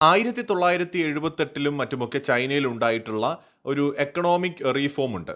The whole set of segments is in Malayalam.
ആയിരത്തി തൊള്ളായിരത്തി എഴുപത്തെട്ടിലും മറ്റുമൊക്കെ ചൈനയിൽ ഉണ്ടായിട്ടുള്ള ഒരു എക്കണോമിക് റീഫോം ഉണ്ട്.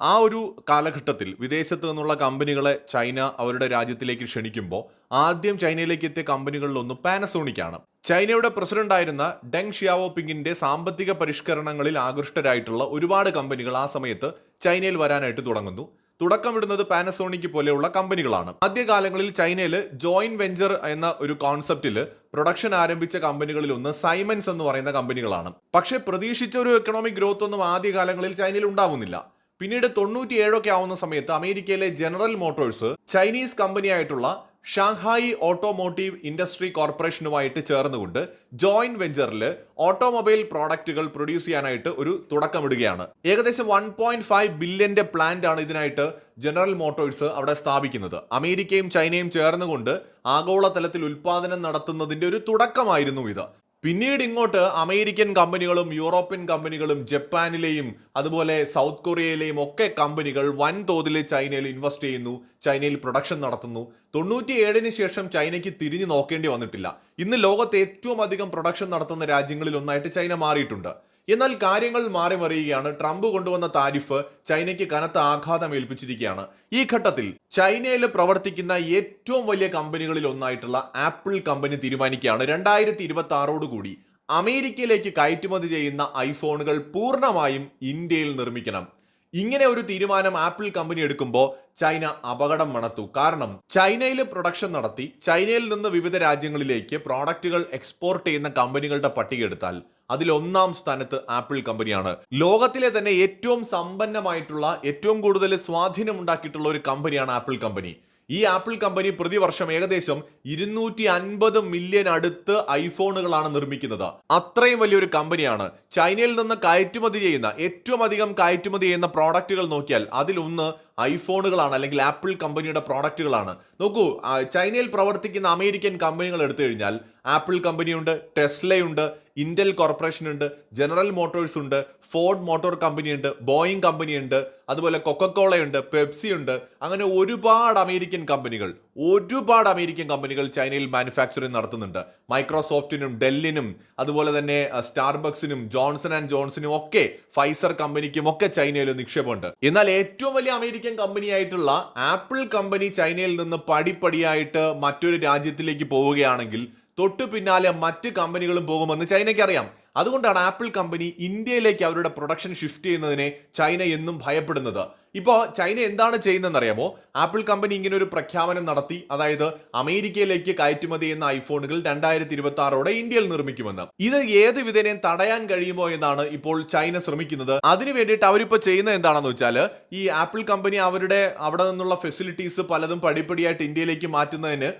ആ ഒരു കാലഘട്ടത്തിൽ വിദേശത്ത് നിന്നുള്ള കമ്പനികളെ ചൈന അവരുടെ രാജ്യത്തിലേക്ക് ക്ഷണിക്കുമ്പോൾ ആദ്യം ചൈനയിലേക്ക് എത്തിയ കമ്പനികളിലൊന്ന് പാനസോണിക് ആണ്. ചൈനയുടെ പ്രസിഡന്റ് ആയിരുന്ന ഡെങ് ഷിയാവോ പിങ്ങിന്റെ സാമ്പത്തിക പരിഷ്കരണങ്ങളിൽ ആകൃഷ്ടരായിട്ടുള്ള ഒരുപാട് കമ്പനികൾ ആ സമയത്ത് ചൈനയിൽ വരാനായിട്ട് തുടങ്ങുന്നു. തുടക്കമിടുന്നത് പാനസോണിക് പോലെയുള്ള കമ്പനികളാണ്. ആദ്യകാലങ്ങളിൽ ചൈനയിൽ ജോയിന്റ് വെഞ്ചർ എന്ന ഒരു കോൺസെപ്റ്റിൽ പ്രൊഡക്ഷൻ ആരംഭിച്ച കമ്പനികളിൽ ഒന്ന് സൈമൻസ് എന്ന് പറയുന്ന കമ്പനികളാണ്. പക്ഷേ പ്രതീക്ഷിച്ച ഒരു എക്കണോമിക് ഗ്രോത്ത് ഒന്നും ആദ്യകാലങ്ങളിൽ ചൈനയിൽ ഉണ്ടാവുന്നില്ല. പിന്നീട് തൊണ്ണൂറ്റിയേഴൊക്കെ ആവുന്ന സമയത്ത് അമേരിക്കയിലെ ജനറൽ മോട്ടോഴ്സ് ചൈനീസ് കമ്പനിയായിട്ടുള്ള ഷാങ്ഹായി ഓട്ടോമോട്ടീവ് ഇൻഡസ്ട്രി കോർപ്പറേഷനുമായിട്ട് ചേർന്നുകൊണ്ട് ജോയിന്റ് വെഞ്ചറിൽ ഓട്ടോമൊബൈൽ പ്രോഡക്റ്റുകൾ പ്രൊഡ്യൂസ് ചെയ്യാനായിട്ട് ഒരു തുടക്കമിടുകയാണ്. ഏകദേശം വൺ പോയിന്റ് ഫൈവ് ബില്യന്റെ പ്ലാന്റ് ആണ് ഇതിനായിട്ട് ജനറൽ മോട്ടോഴ്സ് അവിടെ സ്ഥാപിക്കുന്നത്. അമേരിക്കയും ചൈനയും ചേർന്നുകൊണ്ട് ആഗോളതലത്തിൽ ഉൽപാദനം നടത്തുന്നതിന്റെ ഒരു തുടക്കമായിരുന്നു ഇത്. പിന്നീട് ഇങ്ങോട്ട് അമേരിക്കൻ കമ്പനികളും യൂറോപ്യൻ കമ്പനികളും ജപ്പാനിലെയും അതുപോലെ സൗത്ത് കൊറിയയിലെയും ഒക്കെ കമ്പനികൾ വൻതോതിൽ ചൈനയിൽ ഇൻവെസ്റ്റ് ചെയ്യുന്നു ചൈനയിൽ പ്രൊഡക്ഷൻ നടത്തുന്നു. തൊണ്ണൂറ്റിയേഴിന് ശേഷം ചൈനയ്ക്ക് തിരിഞ്ഞു നോക്കേണ്ടി വന്നിട്ടില്ല. ഇന്ന് ലോകത്ത് ഏറ്റവും അധികം പ്രൊഡക്ഷൻ നടത്തുന്ന രാജ്യങ്ങളിൽ ഒന്നായിട്ട് ചൈന മാറിയിട്ടുണ്ട്. എന്നാൽ കാര്യങ്ങൾ മാറി മറിയുകയാണ്. ട്രംപ് കൊണ്ടുവന്ന താരിഫ് ചൈനയ്ക്ക് കനത്ത ആഘാതം ഏൽപ്പിച്ചിരിക്കുകയാണ്. ഈ ഘട്ടത്തിൽ ചൈനയിൽ പ്രവർത്തിക്കുന്ന ഏറ്റവും വലിയ കമ്പനികളിൽ ഒന്നായിട്ടുള്ള ആപ്പിൾ കമ്പനി തീരുമാനിക്കുകയാണ്. രണ്ടായിരത്തി ഇരുപത്തി ആറോടുകൂടി അമേരിക്കയിലേക്ക് കയറ്റുമതി ചെയ്യുന്ന ഐഫോണുകൾ പൂർണമായും ഇന്ത്യയിൽ നിർമ്മിക്കണം. ഇങ്ങനെ ഒരു തീരുമാനം ആപ്പിൾ കമ്പനി എടുക്കുമ്പോൾ ചൈന അപകടം മണത്തു. കാരണം ചൈനയിൽ പ്രൊഡക്ഷൻ നടത്തി ചൈനയിൽ നിന്ന് വിവിധ രാജ്യങ്ങളിലേക്ക് പ്രോഡക്റ്റുകൾ എക്സ്പോർട്ട് ചെയ്യുന്ന കമ്പനികളുടെ പട്ടിക എടുത്താൽ അതിൽ ഒന്നാം സ്ഥാനത്ത് ആപ്പിൾ കമ്പനിയാണ്. ലോകത്തിലെ തന്നെ ഏറ്റവും സമ്പന്നമായിട്ടുള്ള ഏറ്റവും കൂടുതൽ സ്വാധീനം ഉണ്ടാക്കിയിട്ടുള്ള ഒരു കമ്പനിയാണ് ആപ്പിൾ കമ്പനി. ഈ ആപ്പിൾ കമ്പനി പ്രതിവർഷം ഏകദേശം ഇരുന്നൂറ്റി അൻപത് മില്യൺ അടുത്ത് ഐഫോണുകളാണ് നിർമ്മിക്കുന്നത്. അത്രയും വലിയൊരു കമ്പനിയാണ്. ചൈനയിൽ നിന്ന് കയറ്റുമതി ചെയ്യുന്ന ഏറ്റവും അധികം കയറ്റുമതി ചെയ്യുന്ന പ്രോഡക്റ്റുകൾ നോക്കിയാൽ അതിലൊന്ന് ഐഫോണുകളാണ് അല്ലെങ്കിൽ ആപ്പിൾ കമ്പനിയുടെ പ്രോഡക്റ്റുകളാണ്. നോക്കൂ ചൈനയിൽ പ്രവർത്തിക്കുന്ന അമേരിക്കൻ കമ്പനികൾ എടുത്തു കഴിഞ്ഞാൽ ആപ്പിൾ കമ്പനിയുണ്ട് ടെസ്ലയുണ്ട് ഇന്റൽ കോർപ്പറേഷൻ ഉണ്ട് ജനറൽ മോട്ടോഴ്സ് ഉണ്ട് ഫോർഡ് മോട്ടോർ കമ്പനി ഉണ്ട് ബോയിങ് കമ്പനി ഉണ്ട് അതുപോലെ കൊക്കക്കോളയുണ്ട് പെപ്സി ഉണ്ട് അങ്ങനെ ഒരുപാട് അമേരിക്കൻ കമ്പനികൾ ഒരുപാട് അമേരിക്കൻ കമ്പനികൾ ചൈനയിൽ മാനുഫാക്ചറിങ് നടത്തുന്നുണ്ട്. മൈക്രോസോഫ്റ്റിനും ഡെല്ലിനും അതുപോലെ തന്നെ സ്റ്റാർബക്സിനും ജോൺസൺ ആൻഡ് ജോൺസണും ഒക്കെ ഫൈസർ കമ്പനിക്കും ഒക്കെ ചൈനയിൽ നിക്ഷേപമുണ്ട്. എന്നാൽ ഏറ്റവും വലിയ അമേരിക്കൻ കമ്പനിയായിട്ടുള്ള ആപ്പിൾ കമ്പനി ചൈനയിൽ നിന്ന് പടിപ്പടിയായിട്ട് മറ്റൊരു രാജ്യത്തിലേക്ക് പോവുകയാണെങ്കിൽ തൊട്ടു പിന്നാലെ മറ്റ് കമ്പനികളും പോകുമെന്ന് ചൈനയ്ക്ക് അറിയാം അതുകൊണ്ടാണ് ആപ്പിൾ കമ്പനി ഇന്ത്യയിലേക്ക് അവരുടെ പ്രൊഡക്ഷൻ ഷിഫ്റ്റ് ചെയ്യുന്നതിനെ ചൈന എന്നും ഭയപ്പെടുന്നത്. ഇപ്പോൾ ചൈന എന്താണ് ചെയ്യുന്നതെന്ന് അറിയാമോ ആപ്പിൾ കമ്പനി ഇങ്ങനെ ഒരു പ്രഖ്യാപനം നടത്തി. അതായത് അമേരിക്കയിലേക്ക് കയറ്റുമതി ചെയ്യുന്ന ഐഫോണുകൾ രണ്ടായിരത്തി ഇരുപത്തി ആറോടെ ഇന്ത്യയിൽ നിർമ്മിക്കുമെന്ന്. ഇത് ഏത് വിധേനയും തടയാൻ കഴിയുമോ എന്നാണ് ഇപ്പോൾ ചൈന ശ്രമിക്കുന്നത്. അതിനു വേണ്ടിയിട്ട് അവരിപ്പോൾ ചെയ്യുന്നത് എന്താണെന്ന് വെച്ചാൽ ഈ ആപ്പിൾ കമ്പനി അവരുടെ അവിടെ നിന്നുള്ള ഫെസിലിറ്റീസ് പലതും പടിപ്പടിയായിട്ട് ഇന്ത്യയിലേക്ക് മാറ്റുന്നതിന്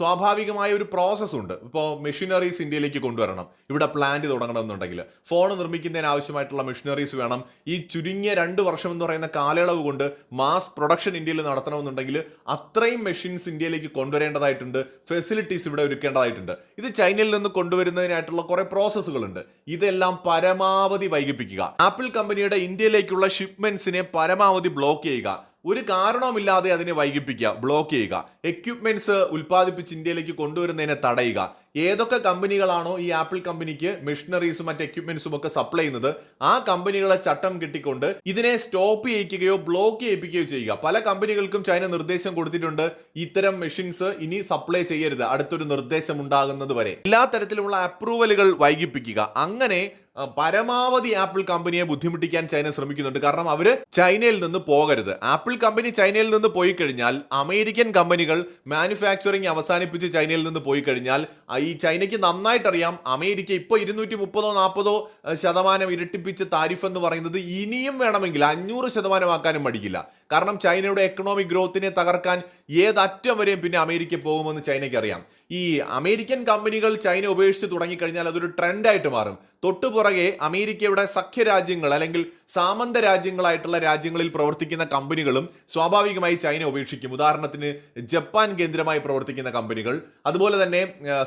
സ്വാഭാവികമായ ഒരു പ്രോസസ്സ് ഉണ്ട്. ഇപ്പോൾ മെഷീനറീസ് ഇന്ത്യയിലേക്ക് കൊണ്ടുവരണം. ഇവിടെ പ്ലാന്റ് തുടങ്ങണമെന്നുണ്ടെങ്കിൽ ഫോൺ നിർമ്മിക്കുന്നതിന് ആവശ്യമായിട്ടുള്ള മെഷീനറീസ് വേണം. ഈ ചുരുങ്ങിയ രണ്ട് വർഷം എന്ന് പറയുന്ന കാലയളവ് കൊണ്ട് മാസ് പ്രൊഡക്ഷൻ ഇന്ത്യയിൽ നടത്തണമെന്നുണ്ടെങ്കിൽ അത്രയും മെഷീൻസ് ഇന്ത്യയിലേക്ക് കൊണ്ടുവരേണ്ടതായിട്ടുണ്ട്. ഫെസിലിറ്റീസ് ഇവിടെ ഒരുക്കേണ്ടതായിട്ടുണ്ട്. ഇത് ചൈനയിൽ നിന്ന് കൊണ്ടുവരുന്നതിനായിട്ടുള്ള കുറെ പ്രോസസ്സുകളുണ്ട് ഇതെല്ലാം പരമാവധി വൈകിപ്പിക്കുക. ആപ്പിൾ കമ്പനിയുടെ ഇന്ത്യയിലേക്കുള്ള ഷിപ്മെന്റ്സിനെ പരമാവധി ബ്ലോക്ക് ചെയ്യുക. ഒരു കാരണവുമില്ലാതെ അതിനെ വൈകിപ്പിക്കുക ബ്ലോക്ക് ചെയ്യുക. എക്യുപ്മെന്റ്സ് ഉൽപ്പാദിപ്പിച്ച് ഇന്ത്യയിലേക്ക് കൊണ്ടുവരുന്നതിനെ തടയുക. ഏതൊക്കെ കമ്പനികളാണോ ഈ ആപ്പിൾ കമ്പനിക്ക് മെഷീനറീസും മറ്റ് എക്യുപ്മെന്റ്സും ഒക്കെ സപ്ലൈ ചെയ്യുന്നത് ആ കമ്പനികളെ ചട്ടം കിട്ടിക്കൊണ്ട് ഇതിനെ സ്റ്റോപ്പ് ചെയ്യിക്കുകയോ ബ്ലോക്ക് ചെയ്യിപ്പിക്കുകയോ ചെയ്യുക. പല കമ്പനികൾക്കും ചൈന നിർദ്ദേശം കൊടുത്തിട്ടുണ്ട് ഇത്തരം മെഷീൻസ് ഇനി സപ്ലൈ ചെയ്യരുത്. അടുത്തൊരു നിർദ്ദേശം ഉണ്ടാകുന്നത് വരെ. എല്ലാ തരത്തിലുമുള്ള അപ്രൂവലുകൾ വൈകിപ്പിക്കുക. അങ്ങനെ പരമാവധി ആപ്പിൾ കമ്പനിയെ ബുദ്ധിമുട്ടിക്കാൻ ചൈന ശ്രമിക്കുന്നുണ്ട്. കാരണം അവർ ചൈനയിൽ നിന്ന് പോകരുത്. ആപ്പിൾ കമ്പനി ചൈനയിൽ നിന്ന് പോയി കഴിഞ്ഞാൽ അമേരിക്കൻ കമ്പനികൾ മാനുഫാക്ചറിങ് അവസാനിപ്പിച്ച് ചൈനയിൽ നിന്ന് പോയി കഴിഞ്ഞാൽ ഈ ചൈനയ്ക്ക് നന്നായിട്ടറിയാം അമേരിക്ക ഇപ്പോൾ ഇരുന്നൂറ്റി മുപ്പതോ നാൽപ്പതോ ശതമാനം ഇരട്ടിപ്പിച്ച് താരിഫ് എന്ന് പറയുന്നത് ഇനിയും വേണമെങ്കിൽ അഞ്ഞൂറ് ശതമാനമാക്കാനും മടിക്കില്ല. കാരണം ചൈനയുടെ എക്കണോമിക് ഗ്രോത്തിനെ തകർക്കാൻ ഏതറ്റം വരെയും പിന്നെ അമേരിക്ക പോകുമെന്ന് ചൈനയ്ക്ക് അറിയാം ഈ അമേരിക്കൻ കമ്പനികൾ ചൈന ഉപേക്ഷിച്ച് തുടങ്ങിക്കഴിഞ്ഞാൽ അതൊരു ട്രെൻഡായിട്ട് മാറും. തൊട്ടു പുറകെ അമേരിക്കയുടെ സഖ്യരാജ്യങ്ങൾ അല്ലെങ്കിൽ സാമന്ത രാജ്യങ്ങളായിട്ടുള്ള രാജ്യങ്ങളിൽ പ്രവർത്തിക്കുന്ന കമ്പനികളും സ്വാഭാവികമായി ചൈന ഉപേക്ഷിക്കും. ഉദാഹരണത്തിന് ജപ്പാൻ കേന്ദ്രമായി പ്രവർത്തിക്കുന്ന കമ്പനികൾ അതുപോലെ തന്നെ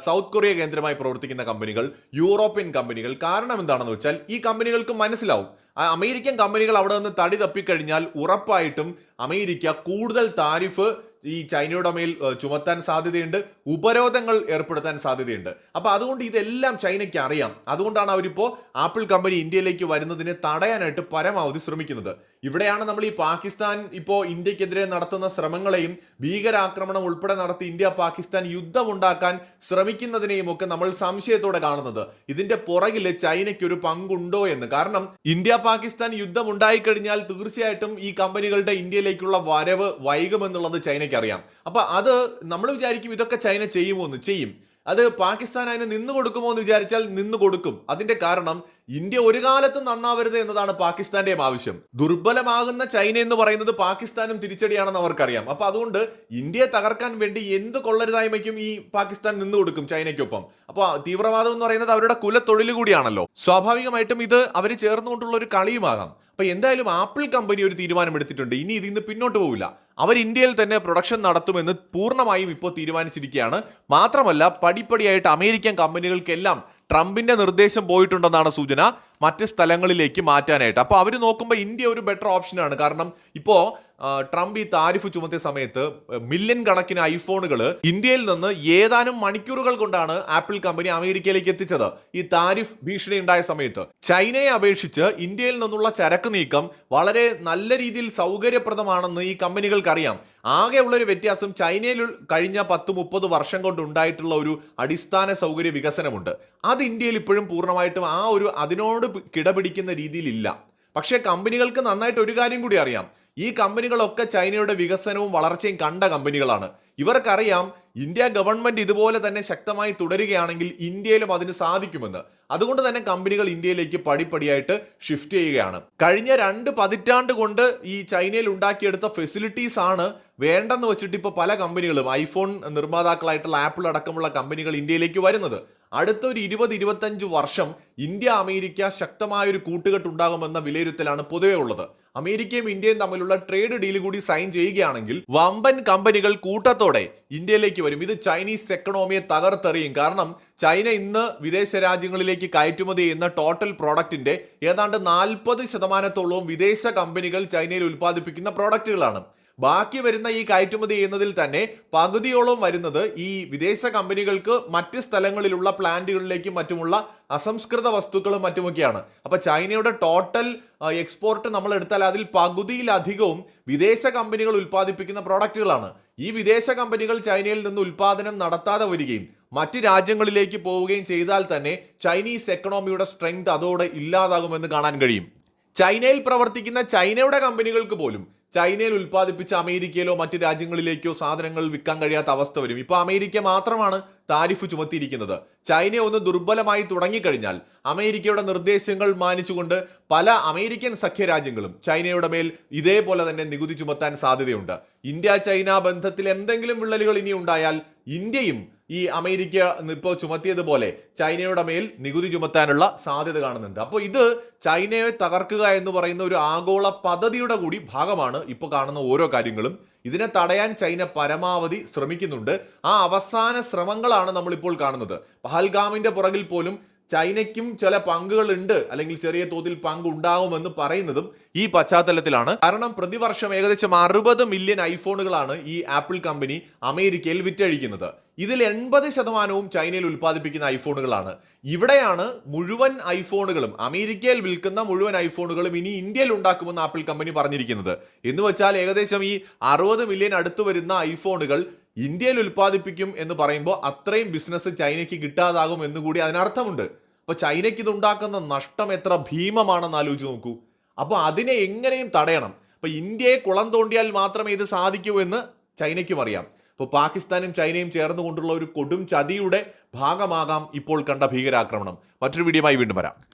സൗത്ത് കൊറിയ കേന്ദ്രമായി പ്രവർത്തിക്കുന്ന കമ്പനികൾ യൂറോപ്യൻ കമ്പനികൾ. കാരണം എന്താണെന്ന് വെച്ചാൽ ഈ കമ്പനികൾക്ക് മനസ്സിലാവും. അമേരിക്കൻ കമ്പനികൾ അവിടെ നിന്ന് തടി തപ്പിക്കഴിഞ്ഞാൽ ഉറപ്പായിട്ടും അമേരിക്ക കൂടുതൽ താരിഫ് ഈ ചൈനയുടെ മേൽ ചുമത്താൻ സാധ്യതയുണ്ട്. ഉപരോധങ്ങൾ ഏർപ്പെടുത്താൻ സാധ്യതയുണ്ട്. അപ്പോൾ അതുകൊണ്ട് ഇതെല്ലാം ചൈനയ്ക്ക് അറിയാം. അതുകൊണ്ടാണ് അവരിപ്പോ ആപ്പിൾ കമ്പനി ഇന്ത്യയിലേക്ക് വരുന്നതിനെ തടയാനായിട്ട് പരമാവധി ശ്രമിക്കുന്നത്. ഇവിടെയാണ് നമ്മൾ ഈ പാകിസ്ഥാൻ ഇപ്പോൾ ഇന്ത്യക്കെതിരെ നടത്തുന്ന ശ്രമങ്ങളെയും ഭീകരാക്രമണം ഉൾപ്പെടെ നടത്തി ഇന്ത്യ പാകിസ്ഥാൻ യുദ്ധമുണ്ടാക്കാൻ ശ്രമിക്കുന്നതിനെയും ഒക്കെ നമ്മൾ സംശയത്തോടെ കാണുന്നത്. ഇതിന്റെ പുറകിൽ ചൈനയ്ക്ക് ഒരു പങ്കുണ്ടോ എന്ന്. കാരണം ഇന്ത്യ പാകിസ്ഥാൻ യുദ്ധം ഉണ്ടായിക്കഴിഞ്ഞാൽ തീർച്ചയായിട്ടും ഈ കമ്പനികളുടെ ഇന്ത്യയിലേക്കുള്ള വരവ് വൈകുമെന്നുള്ളത് ചൈനയ്ക്ക് അറിയാം അപ്പൊ അത് നമ്മൾ വിചാരിക്കും ഇതൊക്കെ ചൈന ചെയ്യുമോ എന്ന്. ചെയ്യും. അത് പാകിസ്ഥാൻ അതിന് നിന്ന് കൊടുക്കുമോ എന്ന് വിചാരിച്ചാൽ നിന്ന് കൊടുക്കും അതിന്റെ കാരണം ഇന്ത്യ ഒരു കാലത്തും നന്നാവരുത് എന്നതാണ് പാകിസ്ഥാന്റെയും ആവശ്യം. ദുർബലമാകുന്ന ചൈന എന്ന് പറയുന്നത് പാകിസ്ഥാനും തിരിച്ചടിയാണെന്ന് അവർക്കറിയാം. അപ്പൊ അതുകൊണ്ട് ഇന്ത്യയെ തകർക്കാൻ വേണ്ടി എന്ത് കൊള്ളരുതായ്മയ്ക്കും ഈ പാകിസ്ഥാൻ നിന്നു കൊടുക്കും ചൈനയ്ക്കൊപ്പം. അപ്പൊ തീവ്രവാദം എന്ന് പറയുന്നത് അവരുടെ കുലത്തൊഴിൽ കൂടിയാണല്ലോ. സ്വാഭാവികമായിട്ടും ഇത് അവർ ചേർന്നുകൊണ്ടുള്ള ഒരു കളിയുമാകാം. അപ്പൊ എന്തായാലും ആപ്പിൾ കമ്പനി ഒരു തീരുമാനം എടുത്തിട്ടുണ്ട് ഇനി ഇതിൽ പിന്നോട്ട് പോവില്ല. അവർ ഇന്ത്യയിൽ തന്നെ പ്രൊഡക്ഷൻ നടത്തുമെന്ന് പൂർണമായും ഇപ്പോൾ തീരുമാനിച്ചിരിക്കുകയാണ്. മാത്രമല്ല പടിപ്പടിയായിട്ട് അമേരിക്കൻ കമ്പനികൾക്കെല്ലാം ട്രംപിന്റെ നിർദ്ദേശം പോയിട്ടുണ്ടെന്നാണ് സൂചന. മറ്റ് സ്ഥലങ്ങളിലേക്ക് മാറ്റാനായിട്ട്. അപ്പോൾ അവർ നോക്കുമ്പോൾ ഇന്ത്യ ഒരു ബെറ്റർ ഓപ്ഷനാണ് കാരണം ഇപ്പോൾ ട്രംപ് ഈ താരിഫ് ചുമത്തിയ സമയത്ത് മില്യൺ കണക്കിന് ഐഫോണുകൾ ഇന്ത്യയിൽ നിന്ന് ഏതാനും മണിക്കൂറുകൾ കൊണ്ടാണ് ആപ്പിൾ കമ്പനി അമേരിക്കയിലേക്ക് എത്തിച്ചത്. ഈ താരിഫ് ഭീഷണി ഉണ്ടായ സമയത്ത്. ചൈനയെ അപേക്ഷിച്ച് ഇന്ത്യയിൽ നിന്നുള്ള ചരക്ക് നീക്കം വളരെ നല്ല രീതിയിൽ സൗകര്യപ്രദമാണെന്ന് ഈ കമ്പനികൾക്കറിയാം. ഒരു വ്യത്യാസം ചൈനയിൽ കഴിഞ്ഞ പത്ത് മുപ്പത് വർഷം കൊണ്ട് ഉണ്ടായിട്ടുള്ള ഒരു അടിസ്ഥാന സൗകര്യ വികസനമുണ്ട്. അത് ഇന്ത്യയിൽ ഇപ്പോഴും പൂർണമായിട്ടും ആ ഒരു അതിനോട് കിടപിടിക്കുന്ന രീതിയിലില്ല. പക്ഷേ കമ്പനികൾക്ക് നന്നായിട്ട് ഒരു കാര്യം കൂടി അറിയാം. ഈ കമ്പനികളൊക്കെ ചൈനയുടെ വികസനവും വളർച്ചയും കണ്ട കമ്പനികളാണ്. ഇവർക്കറിയാം ഇന്ത്യ ഗവൺമെന്റ് ഇതുപോലെ തന്നെ ശക്തമായി തുടരുകയാണെങ്കിൽ ഇന്ത്യയിലും അതിന് സാധിക്കുമെന്ന്. അതുകൊണ്ട് തന്നെ കമ്പനികൾ ഇന്ത്യയിലേക്ക് പടിപ്പടിയായിട്ട് ഷിഫ്റ്റ് ചെയ്യുകയാണ്. കഴിഞ്ഞ രണ്ട് പതിറ്റാണ്ട് കൊണ്ട് ഈ ചൈനയിൽ ഉണ്ടാക്കിയെടുത്ത ഫെസിലിറ്റീസ് ആണ് വേണ്ടെന്ന് വെച്ചിട്ട് ഇപ്പോൾ പല കമ്പനികളും ഐഫോൺ നിർമ്മാതാക്കളായിട്ടുള്ള ആപ്പിൾ അടക്കമുള്ള കമ്പനികൾ ഇന്ത്യയിലേക്ക് വരുന്നത്. അടുത്ത ഒരു ഇരുപത് ഇരുപത്തഞ്ച് വർഷം ഇന്ത്യ അമേരിക്ക ശക്തമായ ഒരു കൂട്ടുകെട്ട് ഉണ്ടാകുമെന്ന വിലയിരുത്തലാണ് പൊതുവെ ഉള്ളത്. അമേരിക്കയും ഇന്ത്യയും തമ്മിലുള്ള ട്രേഡ് ഡീൽ കൂടി സൈൻ ചെയ്യുകയാണെങ്കിൽ വമ്പൻ കമ്പനികൾ കൂട്ടത്തോടെ ഇന്ത്യയിലേക്ക് വരും. ഇത് ചൈനീസ് എക്കണോമിയെ തകർത്തെറിയും. കാരണം ചൈന ഇന്ന് വിദേശ രാജ്യങ്ങളിലേക്ക് കയറ്റുമതി ചെയ്യുന്ന ടോട്ടൽ പ്രോഡക്റ്റിന്റെ ഏതാണ്ട് നാൽപ്പത് ശതമാനത്തോളവും വിദേശ കമ്പനികൾ ചൈനയിൽ ഉൽപ്പാദിപ്പിക്കുന്ന പ്രോഡക്റ്റുകളാണ് ബാക്കി വരുന്ന ഈ കയറ്റുമതി ചെയ്യുന്നതിൽ തന്നെ പകുതിയോളം വരുന്നത് ഈ വിദേശ കമ്പനികൾക്ക് മറ്റ് സ്ഥലങ്ങളിലുള്ള പ്ലാന്റുകളിലേക്കും മറ്റുമുള്ള അസംസ്കൃത വസ്തുക്കളും മറ്റുമൊക്കെയാണ്. അപ്പൊ ചൈനയുടെ ടോട്ടൽ എക്സ്പോർട്ട് നമ്മൾ എടുത്താൽ അതിൽ പകുതിയിലധികവും വിദേശ കമ്പനികൾ ഉൽപ്പാദിപ്പിക്കുന്ന പ്രോഡക്റ്റുകളാണ് ഈ വിദേശ കമ്പനികൾ ചൈനയിൽ നിന്ന് ഉൽപ്പാദനം നടത്താതെ വരികയും മറ്റ് രാജ്യങ്ങളിലേക്ക് പോവുകയും ചെയ്താൽ തന്നെ ചൈനീസ് എക്കണോമിയുടെ സ്ട്രെങ്ത് അതോടെ ഇല്ലാതാകുമെന്ന് കാണാൻ കഴിയും. ചൈനയിൽ പ്രവർത്തിക്കുന്ന ചൈനയുടെ കമ്പനികൾക്ക് പോലും ചൈനയിൽ ഉൽപ്പാദിപ്പിച്ച അമേരിക്കയിലോ മറ്റ് രാജ്യങ്ങളിലേക്കോ സാധനങ്ങൾ വിൽക്കാൻ കഴിയാത്ത അവസ്ഥ വരും. ഇപ്പൊ അമേരിക്ക മാത്രമാണ് താരിഫ് ചുമത്തിയിരിക്കുന്നത്. ചൈന ഒന്ന് ദുർബലമായി തുടങ്ങിക്കഴിഞ്ഞാൽ അമേരിക്കയുടെ നിർദ്ദേശങ്ങൾ മാനിച്ചുകൊണ്ട് പല അമേരിക്കൻ സഖ്യരാജ്യങ്ങളും ചൈനയുടെ മേൽ ഇതേപോലെ തന്നെ നികുതി ചുമത്താൻ സാധ്യതയുണ്ട്. ഇന്ത്യ ചൈന ബന്ധത്തിൽ എന്തെങ്കിലും വിള്ളലുകൾ ഇനി ഉണ്ടായാൽ ഇന്ത്യയും ഈ അമേരിക്ക ഇപ്പോൾ ചുമത്തിയതുപോലെ ചൈനയുടെ മേൽ നികുതി ചുമത്താനുള്ള സാധ്യത കാണുന്നുണ്ട്. അപ്പോൾ ഇത് ചൈനയെ തകർക്കുക എന്ന് പറയുന്ന ഒരു ആഗോള പദ്ധതിയുടെ കൂടി ഭാഗമാണ് ഇപ്പോൾ കാണുന്ന ഓരോ കാര്യങ്ങളും. ഇതിനെ തടയാൻ ചൈന പരമാവധി ശ്രമിക്കുന്നുണ്ട്. ആ അവസാന ശ്രമങ്ങളാണ് നമ്മളിപ്പോൾ കാണുന്നത്. പഹൽഗാമിന്റെ പുറകിൽ പോലും ചൈനയ്ക്കും ചില പങ്കുകളുണ്ട്. അല്ലെങ്കിൽ ചെറിയ തോതിൽ പങ്ക് ഉണ്ടാകുമെന്ന് പറയുന്നതും ഈ പശ്ചാത്തലത്തിലാണ്. കാരണം പ്രതിവർഷം ഏകദേശം അറുപത് മില്യൺ ഐഫോണുകളാണ് ഈ ആപ്പിൾ കമ്പനി അമേരിക്കയിൽ വിറ്റഴിക്കുന്നത്. ഇതിൽ എൺപത് ശതമാനവും ചൈനയിൽ ഉൽപ്പാദിപ്പിക്കുന്ന ഐഫോണുകളാണ്. ഇവിടെയാണ് മുഴുവൻ ഐഫോണുകളും അമേരിക്കയിൽ വിൽക്കുന്ന മുഴുവൻ ഐഫോണുകളും ഇനി ഇന്ത്യയിൽ ഉണ്ടാക്കുമെന്ന് ആപ്പിൾ കമ്പനി പറഞ്ഞിരിക്കുന്നത്. എന്ന് വെച്ചാൽ ഏകദേശം ഈ അറുപത് മില്യൺ അടുത്ത് വരുന്ന ഐഫോണുകൾ ഇന്ത്യയിൽ ഉൽപ്പാദിപ്പിക്കും എന്ന് പറയുമ്പോൾ അത്രയും ബിസിനസ് ചൈനയ്ക്ക് കിട്ടാതാകും എന്നുകൂടി അതിനർത്ഥമുണ്ട്. അപ്പോൾ ചൈനയ്ക്ക് ഇതുണ്ടാക്കുന്ന നഷ്ടം എത്ര ഭീമമാണെന്ന് ആലോചിച്ച് നോക്കൂ. അപ്പോൾ അതിനെ എങ്ങനെയും തടയണം. അപ്പോൾ ഇന്ത്യയെ കുളം തോണ്ടിയാൽ മാത്രമേ ഇത് സാധിക്കൂ എന്ന് ചൈനയ്ക്കും അറിയാം. അപ്പോൾ പാകിസ്ഥാനും ചൈനയും ചേർന്നുകൊണ്ടുള്ള ഒരു കൊടും ചതിയുടെ ഭാഗമാകാം ഇപ്പോൾ കണ്ട ഭീകരാക്രമണം. മറ്റൊരു വീഡിയോയുമായി വീണ്ടും വരാം.